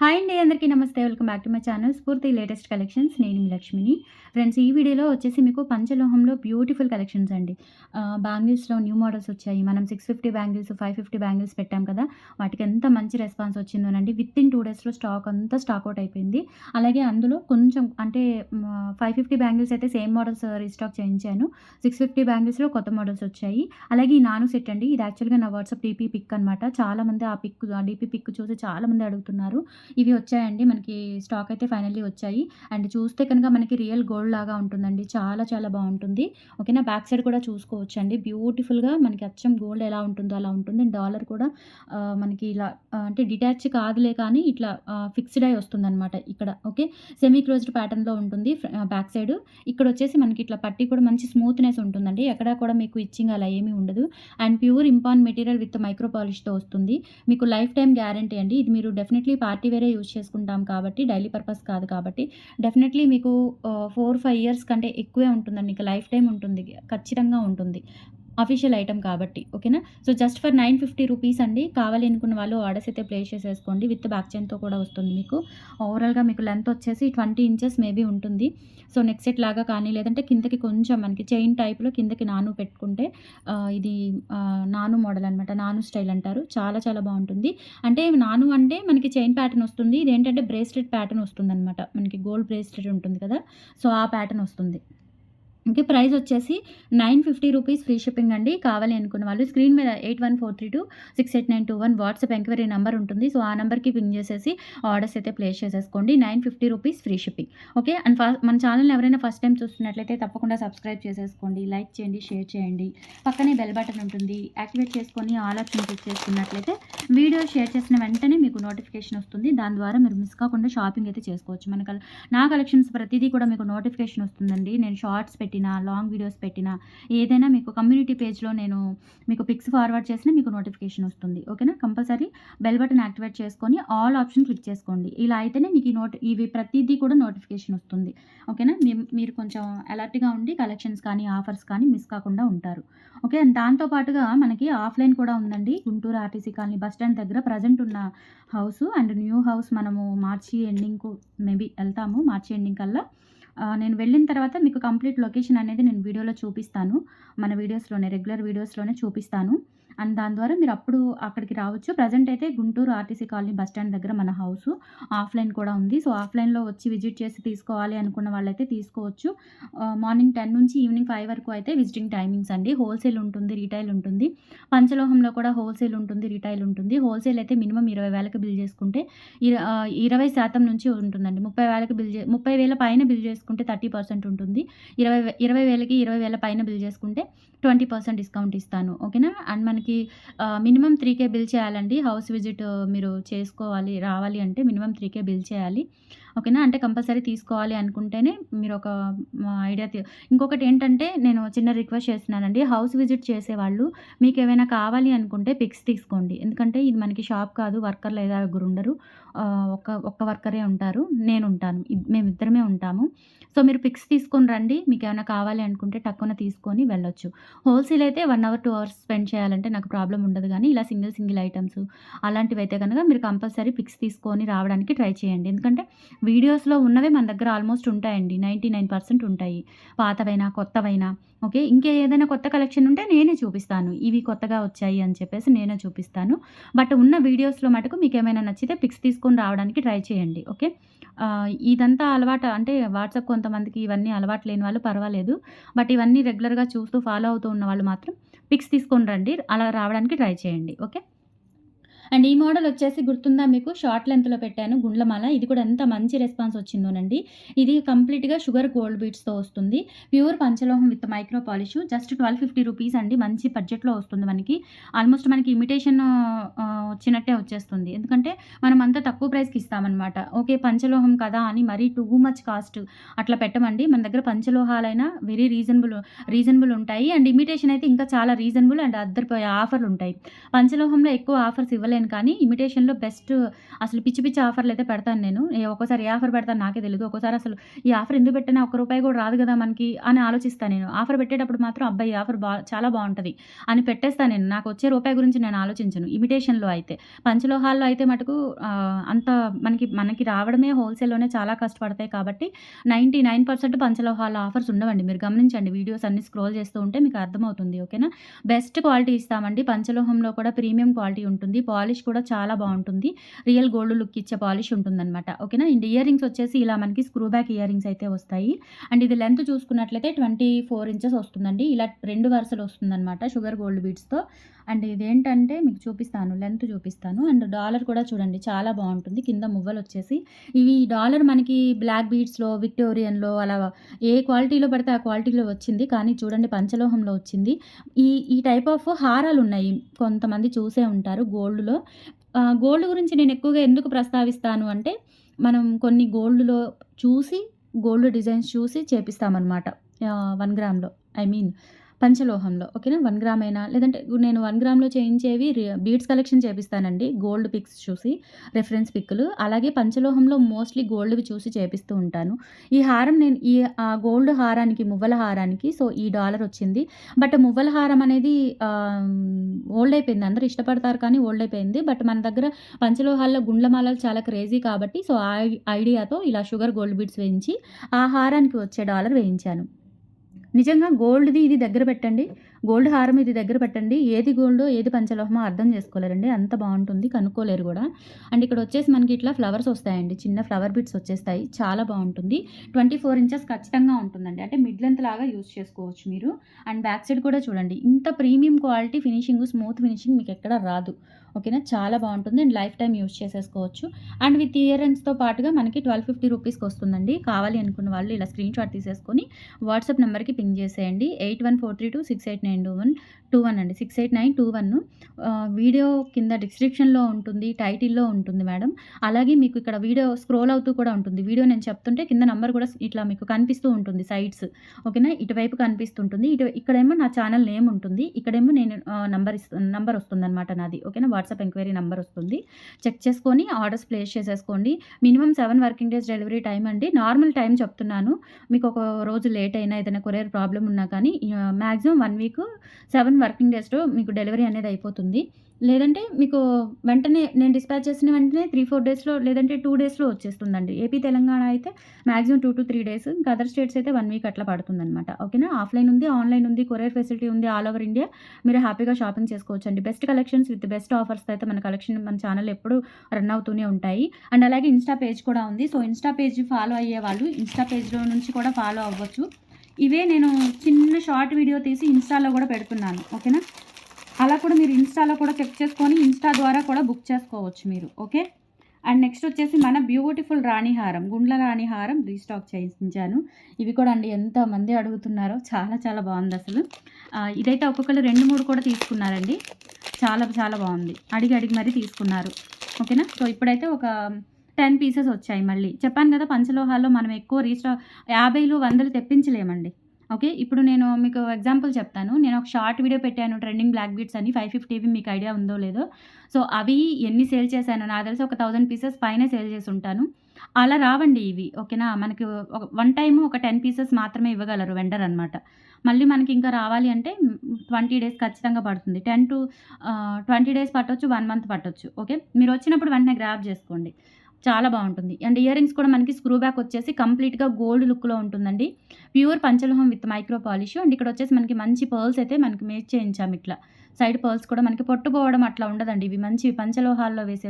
Hi అండి అందరికీ నమస్తే. Welcome back to my channel Spoorthi latest collections నేను మీ లక్ష్మిని. ఫ్రెండ్స్ ఈ వీడియోలో వచ్చేసి మీకు పంచలోహంలో బ్యూటిఫుల్ కలెక్షన్స్ అండి. బ్యాంగిల్స్లో న్యూ మోడల్స్ వచ్చాయి. మనం six fifty bangles five fifty bangles పెట్టాం కదా. వాటికి ఎంత మంచి రెస్పాన్స్ వచ్చిందోనండి విత్ ఇన్ టూ డేస్లో స్టాక్ అంతా స్టాక్ అవుట్ అయిపోయింది. అలాగే అందులో కొంచెం అంటే ఫైవ్ ఫిఫ్టీ బ్యాంగిల్స్ అయితే సేమ్ మోడల్స్ రీస్టాక్ చేయించాను. సిక్స్ ఫిఫ్టీ బ్యాంగిల్స్లో కొత్త మోడల్స్ వచ్చాయి. అలాగే ఈ నాను సెట్ అండి. ఇది యాక్చువల్గా నా వాట్సాప్ డీపీ పిక్ అనమాట చాలామంది ఆ పిక్ ఆ డీపీ పిక్ చూసి చాలామంది అడుగుతున్నారు. ఇవి వచ్చాయండి. మనకి స్టాక్ అయితే ఫైనల్లీ వచ్చాయి. అండ్ చూస్తే కనుక మనకి రియల్ గోల్డ్ లాగా ఉంటుందండి. చాలా చాలా బాగుంటుంది. ఓకేనా? బ్యాక్ సైడ్ కూడా చూసుకోవచ్చు అండి బ్యూటిఫుల్గా మనకి అచ్చం గోల్డ్ ఎలా ఉంటుందో అలా ఉంటుంది. డాలర్ కూడా మనకి ఇలా అంటే డిటాచ్ కాదులే కానీ ఇట్లా ఫిక్స్డ్ అయి వస్తుందన్నమాట ఇక్కడ. ఓకే? సెమీ క్లోజ్డ్ ప్యాటర్న్లో ఉంటుంది బ్యాక్ సైడ్. ఇక్కడ వచ్చేసి మనకి ఇట్లా పట్టి కూడా మంచి స్మూత్నెస్ ఉంటుందండి. ఎక్కడా కూడా మీకు ఇచ్చింగ్ అలా ఏమీ ఉండదు. And pure Impon material with micro పాలిష్తో వస్తుంది. మీకు లైఫ్ టైం గ్యారంటీ అండి. ఇది మీరు డెఫినెట్లీ పార్టీ వేరే యూజ్ చేసుకుంటాం కాబట్టి డైలీ పర్పస్ కాదు కాబట్టి డెఫినెట్లీ మీకు ఫోర్ ఫైవ్ ఇయర్స్ కంటే ఎక్కువే ఉంటుందండి. ఇంకా లైఫ్ టైం ఉంటుంది. ఖచ్చితంగా ఉంటుంది. అఫీషియల్ ఐటమ్ కాబట్టి ఓకేనా so just for nine fifty rupees అండి. కావాలి అనుకున్న వాళ్ళు ఆర్డర్స్ అయితే ప్లేస్ చేసేసుకోండి. విత్ బ్యాక్ చైన్తో కూడా వస్తుంది మీకు. ఓవరాల్గా మీకు లెంత్ వచ్చేసి ట్వంటీ ఇంచెస్ మేబీ ఉంటుంది. సో నెక్ సెట్ లాగా కానీ లేదంటే కిందకి కొంచెం మనకి చైన్ టైప్లో కిందకి నాను పెట్టుకుంటే ఇది నాను మోడల్ అనమాట నాను స్టైల్ అంటారు. చాలా చాలా బాగుంటుంది. అంటే నాను అంటే మనకి చైన్ ప్యాటర్న్ వస్తుంది. ఇది ఏంటంటే బ్రేస్లెట్ ప్యాటర్న్ వస్తుంది అనమాట మనకి గోల్డ్ బ్రేస్లెట్ ఉంటుంది కదా? సో ఆ ప్యాటర్న్ వస్తుంది. ఓకే ప్రైస్ వచ్చేసి nine fifty rupees free shipping అండి. కావాలి అనుకున్న వాళ్ళు స్క్రీన్ మీద eight one four three two six eight nine two one WhatsApp enquiry number ఉంటుంది. సో ఆ నెంబర్కి పింగ్ చేసేసి ఆర్డర్స్ అయితే ప్లేస్ చేసేసుకోండి. Nine fifty rupees free shipping. Okay and first మన ఛానల్ ఎవరైనా ఫస్ట్ టైం చూస్తున్నట్లయితే తప్పకుండా సబ్స్క్రైబ్ చేసేసుకోండి. లైక్ చేయండి షేర్ చేయండి. పక్కనే బెల్ బటన్ ఉంటుంది. యాక్టివేట్ చేసుకొని ఆల్ ఆప్షన్ క్లిక్ చేసుకున్నట్లయితే వీడియో షేర్ చేసిన వెంటనే మీకు నోటిఫికేషన్ వస్తుంది. దాని ద్వారా మీరు మిస్ కాకుండా షాపింగ్ అయితే చేసుకోవచ్చు. మన కల్ నా కలెక్షన్స్ ప్రతిదీ కూడా మీకు నోటిఫికేషన్ వస్తుందండి. నేను షార్ట్స్ పెట్టి పెట్టినా లాంగ్ వీడియోస్ పెట్టినా ఏదైనా మీకు కమ్యూనిటీ పేజ్లో నేను మీకు పిక్స్ ఫార్వర్డ్ చేసినా మీకు నోటిఫికేషన్ వస్తుంది. ఓకేనా కంపల్సరీ బెల్ బటన్ యాక్టివేట్ చేసుకొని ఆల్ ఆప్షన్ క్లిక్ చేసుకోండి. ఇలా అయితేనే మీకు ఈ నోట్ ఇవి ప్రతిదీ కూడా నోటిఫికేషన్ వస్తుంది. ఓకేనా మీరు కొంచెం అలర్ట్గా ఉండి కలెక్షన్స్ కానీ ఆఫర్స్ కానీ మిస్ కాకుండా ఉంటారు. ఓకే దాంతోపాటుగా దాంతో పాటుగా మనకి ఆఫ్లైన్ కూడా ఉందండి. Guntur RTC colony bus stand దగ్గర ప్రజెంట్ ఉన్న హౌస్ అండ్ న్యూ హౌస్ మనము మార్చి ఎండింగ్కు మేబీ వెళ్తాము. మార్చి ఎండింగ్ కల్లా నేను వెళ్ళిన తర్వాత మీకు కంప్లీట్ లొకేషన్ అనేది నేను వీడియోలో చూపిస్తాను. మన వీడియోస్లోనే రెగ్యులర్ వీడియోస్లోనే చూపిస్తాను. అండ్ దాని ద్వారా మీరు అప్పుడు అక్కడికి రావచ్చు. ప్రజెంట్ అయితే Guntur RTC colony bus stand దగ్గర మన హౌస్. ఆఫ్లైన్ కూడా ఉంది. సో ఆఫ్లైన్లో వచ్చి విజిట్ చేసి తీసుకోవాలి అనుకున్న వాళ్ళైతే తీసుకోవచ్చు. మార్నింగ్ టెన్ నుంచి ఈవినింగ్ ఫైవ్ వరకు అయితే విజిటింగ్ టైమింగ్స్ అండి. హోల్సేల్ ఉంటుంది రీటైల్ ఉంటుంది. పంచలోహంలో కూడా హోల్సేల్ ఉంటుంది రీటైల్ ఉంటుంది. హోల్సేల్ అయితే మినిమం ఇరవై వేలకు బిల్ చేసుకుంటే ఇర- ఇరవై శాతం నుంచి ఉంటుందండి. ముప్పై వేలకు బిల్ చే ముప్పై వేల పైన బిల్ చేసుకుంటే థర్టీ పర్సెంట్ ఉంటుంది. ఇరవై ఇరవై వేలకి ఇరవై వేల పైన బిల్ చేసుకుంటే ట్వంటీ పర్సెంట్ డిస్కౌంట్ ఇస్తాను. ఓకేనా? అండ్ మనకి మినిమం త్రీ కే బిల్ చేయాలండి. హౌస్ విజిట్ మీరు చేసుకోవాలి రావాలి అంటే మినిమం త్రీ కే బిల్ చేయాలి. ఓకేనా? అంటే కంపల్సరీ తీసుకోవాలి అనుకుంటేనే మీరు ఒక ఐడియా ఇంకొకటి ఏంటంటే నేను చిన్న రిక్వెస్ట్ చేస్తున్నానండి. హౌస్ విజిట్ చేసేవాళ్ళు మీకు ఏమైనా కావాలి అనుకుంటే పిక్స్ తీసుకోండి. ఎందుకంటే ఇది మనకి షాప్ కాదు వర్కర్లు ఏదో గురు ఉండరు ఒక ఒక్క ఒక్క వర్కరే ఉంటారు. నేను ఉంటాను మేమిద్దరమే ఉంటాము. సో మీరు పిక్స్ తీసుకొని రండి. మీకు ఏమైనా కావాలి అనుకుంటే టక్కున తీసుకొని వెళ్ళొచ్చు. హోల్సేల్ అయితే one hour two hours spend చేయాలంటే నాకు ప్రాబ్లం ఉండదు కానీ ఇలా సింగిల్ సింగిల్ ఐటమ్స్ అలాంటివి అయితే కనుక మీరు కంపల్సరీ పిక్స్ తీసుకొని రావడానికి ట్రై చేయండి. ఎందుకంటే వీడియోస్లో ఉన్నవే మన దగ్గర ఆల్మోస్ట్ ఉంటాయండి. నైంటీ నైన్ పర్సెంట్ ఉంటాయి. పాతవైనా కొత్తవైనా. ఓకే? ఇంకా ఏదైనా కొత్త కలెక్షన్ ఉంటే నేనే చూపిస్తాను. ఇవి కొత్తగా వచ్చాయి అని చెప్పేసి నేనే చూపిస్తాను. బట్ ఉన్న వీడియోస్లో మటుకు మీకు ఏమైనా నచ్చితే పిక్స్ తీసుకొని రావడానికి ట్రై చేయండి. ఓకే? ఇదంతా అలవాటు అంటే వాట్సాప్ కొంతమందికి ఇవన్నీ అలవాటు లేని వాళ్ళు పర్వాలేదు. బట్ ఇవన్నీ రెగ్యులర్గా చూస్తూ ఫాలో అవుతూ ఉన్న వాళ్ళు మాత్రం పిక్స్ తీసుకొని రండి. అలా రావడానికి ట్రై చేయండి. ఓకే? అండ్ ఈ మోడల్ వచ్చేసి గుర్తుందా మీకు? షార్ట్ లెంత్లో పెట్టాను గుండ్లమాల. ఇది కూడా ఎంత మంచి రెస్పాన్స్ వచ్చిందోనండి. ఇది కంప్లీట్గా షుగర్ గోల్డ్ బీట్స్తో వస్తుంది. Pure పంచలోహం with micro polish. Just twelve fifty rupees అండి. మంచి బడ్జెట్లో వస్తుంది మనకి. ఆల్మోస్ట్ మనకి ఇమిటేషన్ వచ్చినట్టే వచ్చేస్తుంది. ఎందుకంటే మనం అంత తక్కువ ప్రైస్కి ఇస్తామన్నమాట. ఓకే పంచలోహం కదా అని మరీ టూ మచ్ కాస్ట్ అట్లా పెట్టమండి. మన దగ్గర పంచలోహాలైనా వెరీ రీజనబుల్ రీజనబుల్ ఉంటాయి. అండ్ ఇమిటేషన్ అయితే ఇంకా చాలా రీజనబుల్ అండ్ అద్దరిపోయే ఆఫర్లు ఉంటాయి. పంచలోహంలో ఎక్కువ ఆఫర్స్ ఇవ్వలేదు చెప్పలేను కానీ ఇమిటేషన్లో బెస్ట్ అసలు పిచ్చి పిచ్చి ఆఫర్లు అయితే పెడతాను నేను ఒక్కోసారి ఏ ఆఫర్ పెడతాను నాకే తెలియదు ఒక్కోసారి అసలు ఈ ఆఫర్ ఎందుకు పెట్టినా ఒక్క రూపాయి కూడా రాదు కదా మనకి అని ఆలోచిస్తాను నేను ఆఫర్ పెట్టేటప్పుడు మాత్రం అబ్బాయి ఈ ఆఫర్ బా చాలా బాగుంటుంది అని పెట్టేస్తాను నేను నాకు వచ్చే రూపాయి గురించి నేను ఆలోచించను ఇమిటేషన్లో అయితే పంచలోహాల్లో అయితే మటుకు అంత మనకి మనకి రావడమే హోల్‌సేల్‌లోనే చాలా కష్టపడతాయి కాబట్టి 99% పంచలోహాల ఆఫర్స్ ఉండవండి. మీరు గమనించండి వీడియోస్ అన్ని స్క్రోల్ చేస్తూ ఉంటే మీకు అర్థమవుతుంది. ఓకేనా? బెస్ట్ క్వాలిటీ ఇస్తామండి. పంచలోహంలో కూడా ప్రీమియం క్వాలిటీ ఉంటుంది. పాలిష్ కూడా చాలా బాగుంటుంది రియల్ గోల్డ్ లుక్ ఇచ్చే పాలిష్ ఉంటుందన్నమాట ఓకేనా? అండ్ ఇయర్ రింగ్స్ వచ్చేసి ఇలా మనకి స్క్రూ బ్యాక్ ఇయర్ రింగ్స్ అయితే వస్తాయి. అండ్ ఇది లెంత్ చూసుకున్నట్లయితే 24 ఇంచెస్ వస్తుందండి. ఇలా రెండు వరుసలు వస్తుందన్నమాట షుగర్ గోల్డ్ బీడ్స్‌తో. అండ్ ఇదేంటంటే మీకు చూపిస్తాను. లెంత్ చూపిస్తాను. అండ్ డాలర్ కూడా చూడండి చాలా బాగుంటుంది కింద మువ్వలు వచ్చేసి ఇవి డాలర్ మనకి బ్లాక్ బీడ్స్‌లో, విక్టోరియన్‌లో అలా ఏ క్వాలిటీలో పడితే ఆ క్వాలిటీలో వచ్చింది. కానీ చూడండి పంచలోహంలో వచ్చింది. ఈ ఈ టైప్ ఆఫ్ హారాలు ఉన్నాయి కొంతమంది చూసే ఉంటారు గోల్డ్‌లో. గోల్డ్ గురించి నేను ఎక్కువగా ఎందుకు ప్రస్తావిస్తాను అంటే మనం కొన్ని గోల్డ్‌లో చూసి గోల్డ్ డిజైన్స్ చూసి చేపిస్తామనమాట. వన్ గ్రామ్‌లో ఐ మీన్ పంచలోహంలో. ఓకేనా? వన్ గ్రామ్ అయినా లేదంటే నేను వన్ గ్రామ్‌లో చేయించేవి రి బీడ్స్ కలెక్షన్ చేపిస్తానండి. గోల్డ్ పిక్స్ చూసి రెఫరెన్స్ పిక్‌లు. అలాగే పంచలోహంలో మోస్ట్‌లీ గోల్డ్‌వి చూసి చేపిస్తూ ఉంటాను. ఈ హారం నేను ఈ ఆ గోల్డ్ హారానికి మువ్వల హారానికి సో ఈ డాలర్ వచ్చింది. బట్ మువ్వల హారం అనేది ఓల్డ్ అయిపోయింది. అందరూ ఇష్టపడతారు కానీ ఓల్డ్ అయిపోయింది. బట్ మన దగ్గర పంచలోహాల్లో గుండ్లమాలలు చాలా క్రేజీ కాబట్టి సో ఆ ఐడియాతో ఇలా షుగర్ గోల్డ్ బీడ్స్ వేయించి ఆ హారానికి వచ్చే డాలర్ వేయించాను. నిజంగా గోల్డ్‌ది ఇది దగ్గర పెట్టండి. గోల్డ్ హారం ఇది దగ్గర పెట్టండి. ఏది గోల్డ్ ఏది పంచలోహమో అర్థం చేసుకోలేరండి. అంత బాగుంటుంది కనుక్కోలేరు కూడా అండ్ ఇక్కడ వచ్చేసి మనకి ఇట్లా ఫ్లవర్స్ వస్తాయండి. చిన్న ఫ్లవర్ బిట్స్ వచ్చేస్తాయి. చాలా బాగుంటుంది ట్వంటీ ఫోర్ ఇంచెస్ ఖచ్చితంగా ఉంటుందండి. అంటే మిడ్ లెంత్ లాగా యూస్ చేసుకోవచ్చు మీరు. అండ్ బ్యాక్ సైడ్ కూడా చూడండి. ఇంత premium quality finishing, smooth finishing మీకు ఎక్కడ రాదు. ఓకేనా? చాలా బాగుంటుంది అండ్ లైఫ్ టైం యూజ్ చేసేసుకోవచ్చు. అండ్ విత్ ఇయర్ రింగ్స్‌తో పాటుగా మనకి 1250 రూపీస్‌కి వస్తుందండి. కావాలి అనుకున్న వాళ్ళు ఇలా స్క్రీన్ షాట్ తీసేసుకొని వాట్సాప్ నెంబర్కి పింగ్ చేసేయండి. Eight one four three two six eight nine two one two one అండి. Six eight nine two one video కింద డిస్క్రిప్షన్‌లో ఉంటుంది. టైటిల్‌లో ఉంటుంది మేడం. అలాగే మీకు ఇక్కడ వీడియో స్క్రోల్ అవుతూ కూడా ఉంటుంది. వీడియో నేను చెప్తుంటే కింద నంబర్ కూడా ఇట్లా మీకు కనిపిస్తూ ఉంటుంది సైట్స్ ఓకేనా? ఇటువైపు కనిపిస్తుంటుంది. ఇటు ఇక్కడేమో నా ఛానల్ నేమ్ ఉంటుంది. ఇక్కడేమో నేను నంబర్ ఇస్తు నంబర్ వస్తుందన్నమాట నాది. ఓకేనా? వాట్సాప్ ఎంక్వైరీ నంబర్ వస్తుంది. చెక్ చేసుకొని ఆర్డర్స్ ప్లేస్ చేసేసుకోండి. Minimum seven working days delivery time అండి. నార్మల్ టైం చెప్తున్నాను. మీకు ఒక రోజు లేట్ అయినా ఏదైనా కొరియర్ ప్రాబ్లం ఉన్నా కానీ maximum one week seven working డేస్‌లో మీకు డెలివరీ అనేది అయిపోతుంది. లేదంటే మీకు వెంటనే నేను డిస్పాచ్ చేసిన వెంటనే 3, 4 డేస్‌లో లేదంటే టూ డేస్‌లో వచ్చేస్తుందండి. ఏపీ, తెలంగాణ అయితే maximum two to three days. ఇంకా అదర్ స్టేట్స్ అయితే వన్ వీక్ అట్లా పడుతుందనమాట. ఓకేనా? ఆఫ్‌లైన్ ఉంది, ఆన్‌లైన్ ఉంది, కొరియర్ ఫెసిలిటీ ఉంది. ఆల్ ఓవర్ ఇండియా మీరు హ్యాపీగా షాపింగ్ చేసుకోవచ్చండి. Best collections with best offers అయితే మన కలెక్షన్ మన ఛానల్ ఎప్పుడు రన్ అవుతూనే ఉంటాయి. అండ్ అలాగే ఇన్‌స్టా పేజ్ కూడా ఉంది. సో ఇన్‌స్టా పేజ్ ఫాలో అయ్యేవాళ్ళు ఇన్‌స్టా పేజ్‌లో నుంచి కూడా ఫాలో అవ్వచ్చు. ఇవే నేను చిన్న షార్ట్ వీడియో తీసి ఇన్‌స్టాలో కూడా పెడుతున్నాను. ఓకేనా? అలా కూడా మీరు ఇన్‌స్టాలో కూడా చెక్ చేసుకొని ఇన్‌స్టా ద్వారా కూడా బుక్ చేసుకోవచ్చు మీరు. ఓకే? అండ్ నెక్స్ట్ వచ్చేసి మన బ్యూటిఫుల్ రాణిహారం గుండ్ల రాణిహారం రీస్టాక్ చేయించాను. ఇవి కూడా అండి ఎంతమంది అడుగుతున్నారో చాలా చాలా బాగుంది అసలు ఇదైతే ఒక్కొక్కళ్ళు 2, 3 కూడా తీసుకున్నారండి. చాలా చాలా బాగుంది అడిగి అడిగి మరీ తీసుకున్నారు. ఓకేనా? సో ఇప్పుడైతే ఒక 10 పీసెస్ వచ్చాయి మళ్ళీ. చెప్పాను కదా పంచలోహాల్లో మనం ఎక్కువ రీస్టా 50లు, 100లు తెప్పించలేమండి. ఓకే. ఇప్పుడు నేను మీకు ఎగ్జాంపుల్ చెప్తాను. నేను ఒక షార్ట్ వీడియో పెట్టాను ట్రెండింగ్ బ్లాక్ బీట్స్ అని 550వి మీకు ఐడియా ఉందో లేదో. సో అవి ఎన్ని సేల్ చేశాను నాకు తెలిసి ఒక థౌజండ్ పీసెస్ పైన సేల్ చేసి ఉంటాను అలా రావండి ఇవి. ఓకేనా? మనకి ఒక వన్ టైమ్ ఒక 10 పీసెస్ మాత్రమే ఇవ్వగలరు వెండర్ అనమాట. మళ్ళీ మనకి ఇంకా రావాలి అంటే 20 డేస్ ఖచ్చితంగా పడుతుంది. 10 టు ట్వంటీ డేస్ పట్టొచ్చు. వన్ మంత్ పట్టొచ్చు. ఓకే. మీరు వచ్చినప్పుడు వెంటనే గ్రాప్ చేసుకోండి. చాలా బాగుంటుంది అండ్ ఇయర్ రింగ్స్ కూడా మనకి స్క్రూ బ్యాక్ వచ్చేసి కంప్లీట్‌గా గోల్డ్ లుక్‌లో ఉంటుందండి. ప్యూర్ పంచలోహం విత్ మైక్రో పాలిష్. అండ్ ఇక్కడ వచ్చేసి మనకి మంచి పర్ల్స్ అయితే మనకి మేక్ చేయించాము ఇట్లా. సైడ్ పర్ల్స్ కూడా మనకి పొట్టుపోవడం అట్లా ఉండదండి. ఇవి మంచి పంచలోహాల్లో వేసే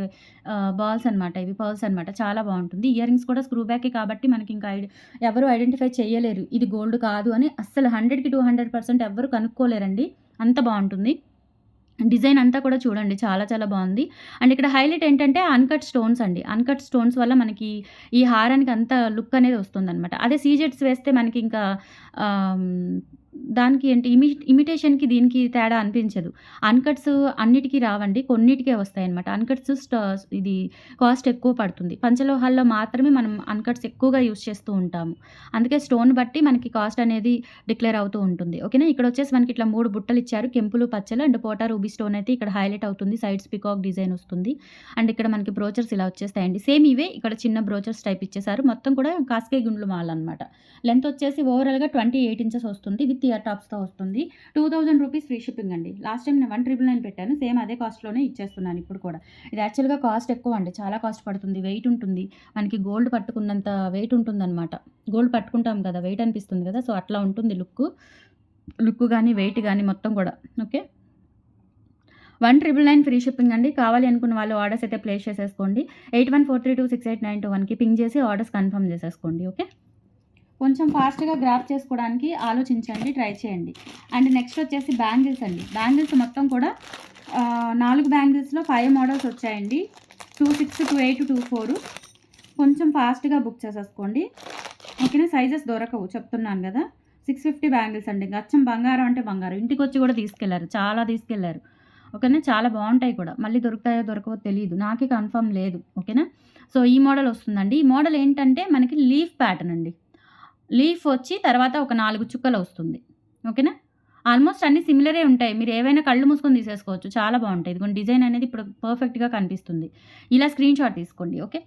బాల్స్ అనమాట. ఇవి పర్ల్స్ అనమాట. చాలా బాగుంటుంది ఇయర్ రింగ్స్ కూడా స్క్రూ బ్యాకే కాబట్టి మనకి ఇంకా ఐడి ఎవరు ఐడెంటిఫై చేయలేరు. ఇది గోల్డ్ కాదు అని అస్సలు 100కి 200% ఎవ్వరు కనుక్కోలేరండి. అంత బాగుంటుంది డిజైన్ అంతా కూడా చూడండి చాలా చాలా బాగుంది అండ్ ఇక్కడ హైలైట్ ఏంటంటే అన్‌కట్ స్టోన్స్ అండి. అన్‌కట్ స్టోన్స్ వల్ల మనకి ఈ హారానికి అంత లుక్ అనేది వస్తుందనమాట. అదే సీజెట్స్ వేస్తే మనకి ఇంకా దానికి ఏంటి ఇమి ఇమిటేషన్‌కి దీనికి తేడా అనిపించదు. అన్‌కట్స్ అన్నిటికీ రావండి. కొన్నిటికే వస్తాయన్నమాట. అన్‌కట్స్ స్టా ఇది కాస్ట్ ఎక్కువ పడుతుంది. పంచలోహాల్లో మాత్రమే మనం అన్‌కట్స్ ఎక్కువగా యూజ్ చేస్తూ ఉంటాము. అందుకే స్టోన్ బట్టి మనకి కాస్ట్ అనేది డిక్లేర్ అవుతూ ఉంటుంది. ఓకేనా? ఇక్కడ వచ్చేసి మనకి ఇట్లా మూడు బుట్టలు ఇచ్చారు. కెంపులు, పచ్చలు అండ్ పోటా రూబీ స్టోన్ అయితే ఇక్కడ హైలైట్ అవుతుంది. సైడ్స్ పీకాక్ డిజైన్ వస్తుంది. అండ్ ఇక్కడ మనకి బ్రోచర్స్ ఇలా వచ్చేస్తాయండి. సేమ్ ఇవే ఇక్కడ చిన్న బ్రోచర్స్ టైప్ ఇచ్చేసారు. మొత్తం కూడా కాస్కే గుండ్లు మాల అనమాట. లెంత్ వచ్చేసి ఓవరాల్‌గా 28 ఇంచెస్ వస్తుంది. విత్ ఇయర్ టాప్స్తో వస్తుంది. Two thousand rupees free shipping అండి. లాస్ట్ టైం నేను వన్ ట్రిపుల్ నైన్ పెట్టాను. సేమ్ అదే కాస్ట్లోనే ఇచ్చేస్తున్నాను ఇప్పుడు కూడా. ఇది యాక్చువల్గా కాస్ట్ ఎక్కువ అండి. చాలా కాస్ట్ పడుతుంది. వెయిట్ ఉంటుంది. మనకి గోల్డ్ పట్టుకున్నంత వెయిట్ ఉంటుందన్నమాట. గోల్డ్ పట్టుకుంటాం కదా. వెయిట్ అనిపిస్తుంది కదా. సో అట్లా ఉంటుంది లుక్ లుక్ కానీ వెయిట్ కానీ మొత్తం కూడా. Okay one triple nine free shipping అండి. కావాలి అనుకున్న వాళ్ళు ఆర్డర్స్ అయితే ప్లేస్ చేసేసుకోండి. Eight one four three two six eight nine two వన్కి పింక్ చేసి ఆర్డర్స్ కన్ఫర్మ్ చేసేసుకోండి. ఓకే కొంచెం ఫాస్ట్గా గ్రాప్ చేసుకోవడానికి ఆలోచించండి ట్రై చేయండి. అండ్ నెక్స్ట్ వచ్చేసి బ్యాంగిల్స్ అండి. బ్యాంగిల్స్ మొత్తం కూడా నాలుగు బ్యాంగిల్స్లో ఫైవ్ మోడల్స్ వచ్చాయండి. Two six two eight two four. కొంచెం ఫాస్ట్గా బుక్ చేసేసుకోండి. ఓకేనా? సైజెస్ దొరకవు చెప్తున్నాను కదా. సిక్స్ ఫిఫ్టీ బ్యాంగిల్స్ అండి. గచ్చం బంగారం అంటే బంగారం. ఇంటికి వచ్చి కూడా తీసుకెళ్ళారు చాలా తీసుకెళ్ళారు. ఓకేనా? చాలా బాగుంటాయి కూడా. మళ్ళీ దొరుకుతాయో దొరకవో తెలియదు నాకే కన్ఫర్మ్ లేదు. ఓకేనా? సో ఈ మోడల్ వస్తుందండి. ఈ మోడల్ ఏంటంటే మనకి లీఫ్ ప్యాటర్న్ అండి. లీఫ్ వచ్చి తర్వాత ఒక నాలుగు చుక్కలు వస్తుంది. ఓకేనా? ఆల్మోస్ట్ అన్ని సిమిలరే ఉంటాయి. మీరు ఏవైనా కళ్ళు మూసుకొని తీసేసుకోవచ్చు. చాలా బాగుంటాయి. ఇదిగోండి డిజైన్ అనేది ఇప్పుడు పర్ఫెక్ట్గా కనిపిస్తుంది. ఇలా స్క్రీన్ షాట్ తీసుకోండి ఓకే?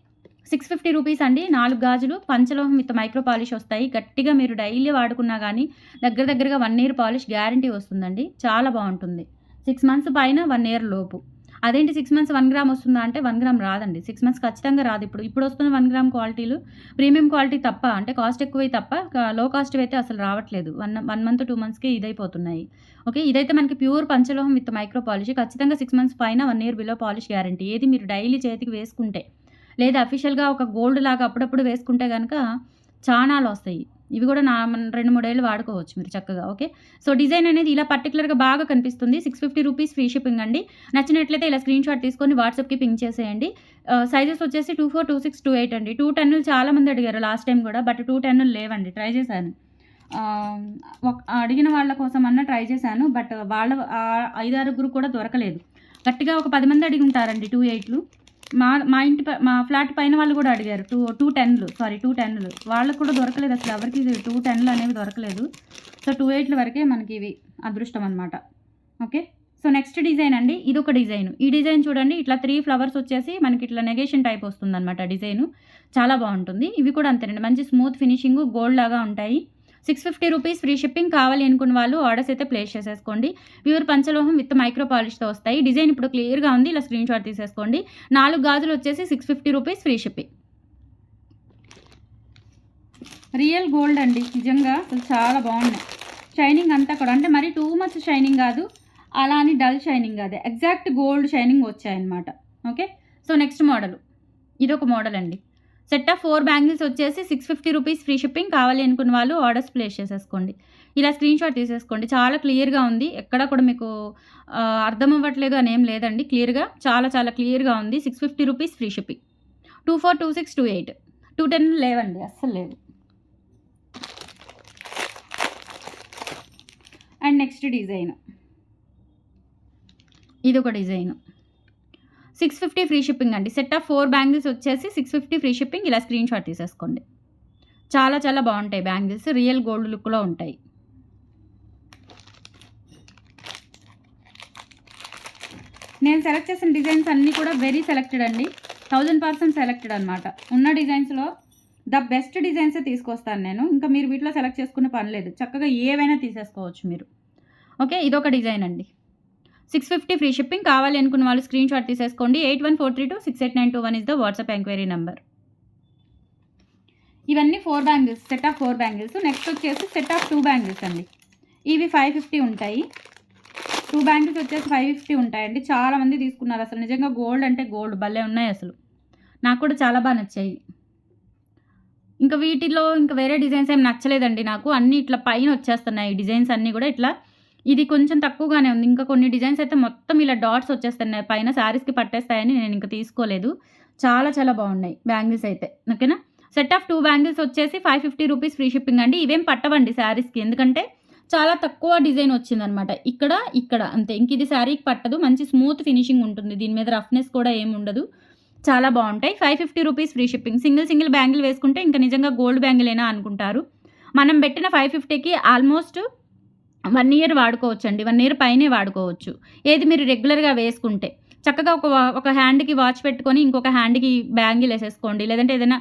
సిక్స్ ఫిఫ్టీ రూపీస్ అండి. నాలుగు గాజులు పంచలోహం విత్ మైక్రో పాలిష్ వస్తాయి. గట్టిగా మీరు డైలీ వాడుకున్నా కానీ దగ్గర దగ్గరగా వన్ ఇయర్ పాలిష్ గ్యారంటీ వస్తుందండి. చాలా బాగుంటుంది. సిక్స్ మంత్స్ పైన వన్ ఇయర్ లోపు. అదేంటి సిక్స్ మంత్స్ వన్ గ్రామ్ వస్తుందా అంటే వన్ గ్రామ్ రాదండి. సిక్స్ మంత్స్ ఖచ్చితంగా రాదు ఇప్పుడు. ఇప్పుడు వస్తున్న వన్ గ్రామ్ క్వాలిటీలు ప్రీమియం క్వాలిటీ తప్ప అంటే కాస్ట్ ఎక్కువై తప్ప లో కాస్ట్ అయితే అసలు రావట్లేదు. వన్ వన్ మంత్ టూ మంత్స్కి ఇదైపోతున్నాయి. ఓకే ఇదైతే మనకి ప్యూర్ పంచలోహం విత్ మైక్రో పాలిష్ ఖచ్చితంగా సిక్స్ మంత్స్ పైన one year below polish guarantee ఏది మీరు డైలీ చేతికి వేసుకుంటే లేదా అఫీషియల్గా ఒక గోల్డ్ లాగా అప్పుడప్పుడు వేసుకుంటే కనుక చానాలు వస్తాయి. ఇవి కూడా నా రెండు మూడేళ్ళు వాడుకోవచ్చు మీరు చక్కగా ఓకే? సో డిజైన్ అనేది ఇలా పర్టికులర్గా బాగా కనిపిస్తుంది. Six fifty rupees free shipping అండి. నచ్చినట్లయితే ఇలా స్క్రీన్ షాట్ తీసుకొని వాట్సాప్కి పింక్ చేసేయండి. సైజెస్ వచ్చేసి two four two six two eight అండి. టూ టెన్నులు చాలా మంది అడిగారు లాస్ట్ టైం కూడా బట్ టూ టెన్నులు లేవండి. ట్రై చేశాను. అడిగిన వాళ్ళ కోసం అన్న ట్రై చేశాను బట్ వాళ్ళ ఐదారుగురు కూడా దొరకలేదు. గట్టిగా ఒక పది మంది అడిగి ఉంటారండి టూ ఎయిట్లు. మా మా ఇంటి ప- మా ఫ్లాట్ పైన వాళ్ళు కూడా అడిగారు. టూ టూ టెన్లు సారీ టూ టెన్లు. వాళ్ళకు కూడా దొరకలేదు అసలు. ఎవరికి టూ టెన్లు అనేవి దొరకలేదు. సో టూ ఎయిట్ల వరకే మనకి ఇవి అదృష్టం అనమాట ఓకే? సో నెక్స్ట్ డిజైన్ అండి. ఇది ఒక డిజైన్. ఈ డిజైన్ చూడండి. ఇట్లా త్రీ ఫ్లవర్స్ వచ్చేసి మనకి ఇట్లా నెగేషన్ టైప్ వస్తుంది అనమాట డిజైన్. చాలా బాగుంటుంది. ఇవి కూడా అంతేనండి. మంచి స్మూత్ ఫినిషింగ్ గోల్డ్ లాగా ఉంటాయి. Six fifty rupees free shipping కావాలి అనుకున్న వాళ్ళు ఆర్డర్స్ అయితే ప్లేస్ చేసేసుకోండి. ప్యూర్ పంచలోహం విత్ మైక్రో పాలిష్తో వస్తాయి. డిజైన్ ఇప్పుడు క్లియర్గా ఉంది. ఇలా స్క్రీన్ షాట్ తీసేసుకోండి. నాలుగు గాజులు వచ్చేసి six fifty rupees free shipping. Real gold అండి. నిజంగా అసలు చాలా బాగున్నాయి. షైనింగ్ అంతా కూడా. అంటే మరి టూ మచ్ షైనింగ్ కాదు. అలా అని డల్ షైనింగ్ కాదు ఎగ్జాక్ట్ గోల్డ్ షైనింగ్ వచ్చాయన్నమాట. ఓకే? So next model. ఇది ఒక మోడల్ అండి. సెట్ ఆఫ్ ఫోర్ బ్యాంగిల్స్ వచ్చేసి six fifty rupees free shipping కావాలి అనుకున్న వాళ్ళు ఆర్డర్స్ ప్లేస్ చేసేసుకోండి. ఇలా స్క్రీన్ షాట్ తీసేసుకోండి. చాలా క్లియర్గా ఉంది. ఎక్కడ కూడా మీకు అర్థం అవ్వట్లేదు అని ఏం లేదండి. క్లియర్గా చాలా చాలా క్లియర్గా ఉంది. Six fifty rupees free shipping. Two four two six two eight. Two ten లేవండి. అస్సలు లేదు. And next design. ఇది ఒక design. Six fifty free shipping అండి. సెట్ ఆఫ్ ఫోర్ బ్యాంగిల్స్ వచ్చేసి సిక్స్ ఫిఫ్టీ ఫ్రీ షిప్పింగ్. ఇలా స్క్రీన్ షాట్ తీసేసుకోండి. చాలా చాలా బాగుంటాయి బ్యాంగిల్స్. రియల్ గోల్డ్ లుక్లో ఉంటాయి. నేను సెలెక్ట్ చేసిన డిజైన్స్ అన్నీ కూడా వెరీ సెలెక్టెడ్ అండి. థౌజండ్ పర్సెంట్ సెలెక్టెడ్ అనమాట ఉన్న డిజైన్స్లో ద బెస్ట్ డిజైన్సే తీసుకొస్తాను నేను. ఇంకా మీరు వీటిలో సెలెక్ట్ చేసుకునే పని లేదు. చక్కగా ఏవైనా తీసేసుకోవచ్చు మీరు. ఓకే ఇదొక డిజైన్ అండి. సిక్స్ ఫిఫ్టీ ఫ్రీ షిప్పింగ్ కావాలి అనుకున్న వాళ్ళు స్క్రీన్ షాట్ తీసేసుకోండి. Eight one four three two six eight nine two one is the WhatsApp enquiry number ఇవన్నీ four bangles set of four bangles next వచ్చేసి సెట్ ఆఫ్ టూ బ్యాంగిల్స్ అండి. ఇవి five fifty ఉంటాయి. Two bangles వచ్చేసి five fifty ఉంటాయండి. చాలా మంది తీసుకున్నారు అసలు. నిజంగా గోల్డ్ అంటే గోల్డ్ భలే ఉన్నాయి అసలు. నాకు కూడా చాలా బాగా నచ్చాయి. ఇంకా వీటిలో ఇంకా వేరే డిజైన్స్ ఏం నచ్చలేదండి నాకు. అన్నీ ఇట్లా పైన వచ్చేస్తున్నాయి. డిజైన్స్ అన్నీ కూడా ఇట్లా ఇది కొంచెం తక్కువగానే ఉంది. ఇంకా కొన్ని డిజైన్స్ అయితే మొత్తం ఇలా డాట్స్ వచ్చేస్తున్నాయి. పైన శారీస్కి పట్టేస్తాయని నేను ఇంకా తీసుకోలేదు. చాలా చాలా బాగున్నాయి బ్యాంగిల్స్ అయితే. ఓకేనా? సెట్ ఆఫ్ టూ బ్యాంగిల్స్ వచ్చేసి five fifty rupees free shipping అండి. ఇవేం పట్టవండి శారీస్కి ఎందుకంటే చాలా తక్కువ డిజైన్ వచ్చిందనమాట. ఇక్కడ ఇక్కడ అంతే. ఇంక ఇది శారీకి పట్టదు. మంచి స్మూత్ ఫినిషింగ్ ఉంటుంది. దీని మీద రఫ్నెస్ కూడా ఏమి ఉండదు. చాలా బాగుంటాయి. Five fifty rupees free shipping. Single single bangle వేసుకుంటే ఇంకా నిజంగా గోల్డ్ బ్యాంగిలేనా అనుకుంటారు. మనం పెట్టిన ఫైవ్ ఫిఫ్టీకి ఆల్మోస్ట్ వన్ ఇయర్ వాడుకోవచ్చు అండి వన్ ఇయర్ పైనే వాడుకోవచ్చు ఏది మీరు రెగ్యులర్గా వేసుకుంటే చక్కగా ఒక వా ఒక హ్యాండ్‌కి వాచ్ పెట్టుకొని, ఇంకొక హ్యాండ్‌కి బ్యాంగిల్ వేసేసుకోండి లేదంటే ఏదైనా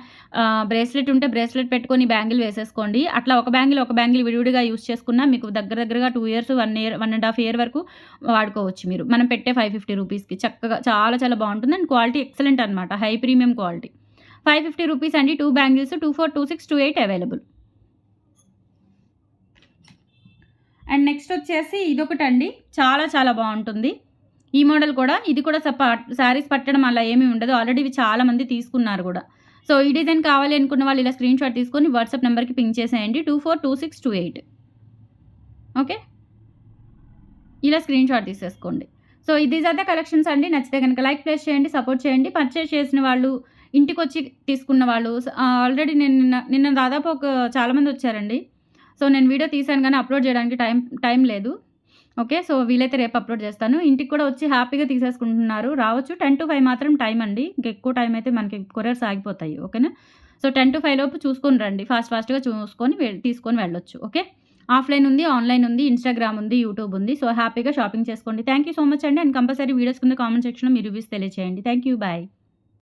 బ్రేస్లెట్ ఉంటే బ్రేస్లెట్ పెట్టుకొని బ్యాంగిల్ వేసేసుకోండి. అట్లా ఒక బ్యాంగిల్, ఒక బ్యాంగిల్ విడివిడిగా యూజ్ చేసుకున్నా మీకు దగ్గర దగ్గరగా two years, one year, one and half year వరకు వాడుకోవచ్చు మీరు. మనం పెట్టే 550 రూపీస్‌కి చక్కగా చాలా చాలా బాగుంటుంది అండ్ క్వాలిటీ ఎక్సలెంట్ అనమాట. High premium quality. 550 రూపీస్ అండి. Two bangles 24, 26, 28 available. And next వచ్చేసి ఇదొకటండి. చాలా చాలా బాగుంటుంది ఈ మోడల్ కూడా ఇది కూడా స శారీస్ పట్టడం అలా ఏమీ ఉండదు. ఆల్రెడీ ఇవి చాలామంది తీసుకున్నారు కూడా సో, ఈ డిజైన్ కావాలి అనుకున్న వాళ్ళు ఇలా స్క్రీన్‌షాట్ తీసుకొని వాట్సాప్ నెంబర్కి పింక్ చేసేయండి. 242628 ఓకే. ఇలా స్క్రీన్‌షాట్ తీసేసుకోండి. సో, ఇది అయితే కలెక్షన్స్ అండి. నచ్చితే గనుక లైక్ ప్లేస్ చేయండి, సపోర్ట్ చేయండి. పర్చేస్ చేసిన వాళ్ళు, ఇంటికొచ్చి తీసుకున్న వాళ్ళు ఆల్రెడీ నేను నిన్న నిన్న దాదాపు ఒక చాలామంది వచ్చారండి. సో, నేను వీడియో తీశాను కానీ అప్‌లోడ్ చేయడానికి టైం టైం లేదు. ఓకే. సో, వీలైతే రేపు అప్‌లోడ్ చేస్తాను. ఇంటికి కూడా వచ్చి హ్యాపీగా తీసేసుకుంటున్నారు. రావచ్చు 10-5 మాత్రం టైం అండి. ఇంకెక్కువ టైం అయితే మనకి కొరియర్స్ ఆగిపోతాయి. ఓకేనా. సో, 10-5 లోపు చూసుకొని రండి. ఫాస్ట్ ఫాస్ట్‌గా చూసుకొని తీసుకొని వెళ్ళొచ్చు. ఓకే. ఆఫ్‌లైన్ ఉంది, ఆన్‌లైన్ ఉంది, ఇన్‌స్టాగ్రామ్ ఉంది, యూట్యూబ్ ఉంది. సో, హ్యాపీగా షాపింగ్ చేసుకోండి. థ్యాంక్ యూ సో మచ్ అండి. అండ్ కంపల్సరీ వీడియోస్ కింద కామెంట్ సెక్షన్‌లో మీ రివ్యూస్ తెలియజేయండి థ్యాంక్ యూ. బాయ్.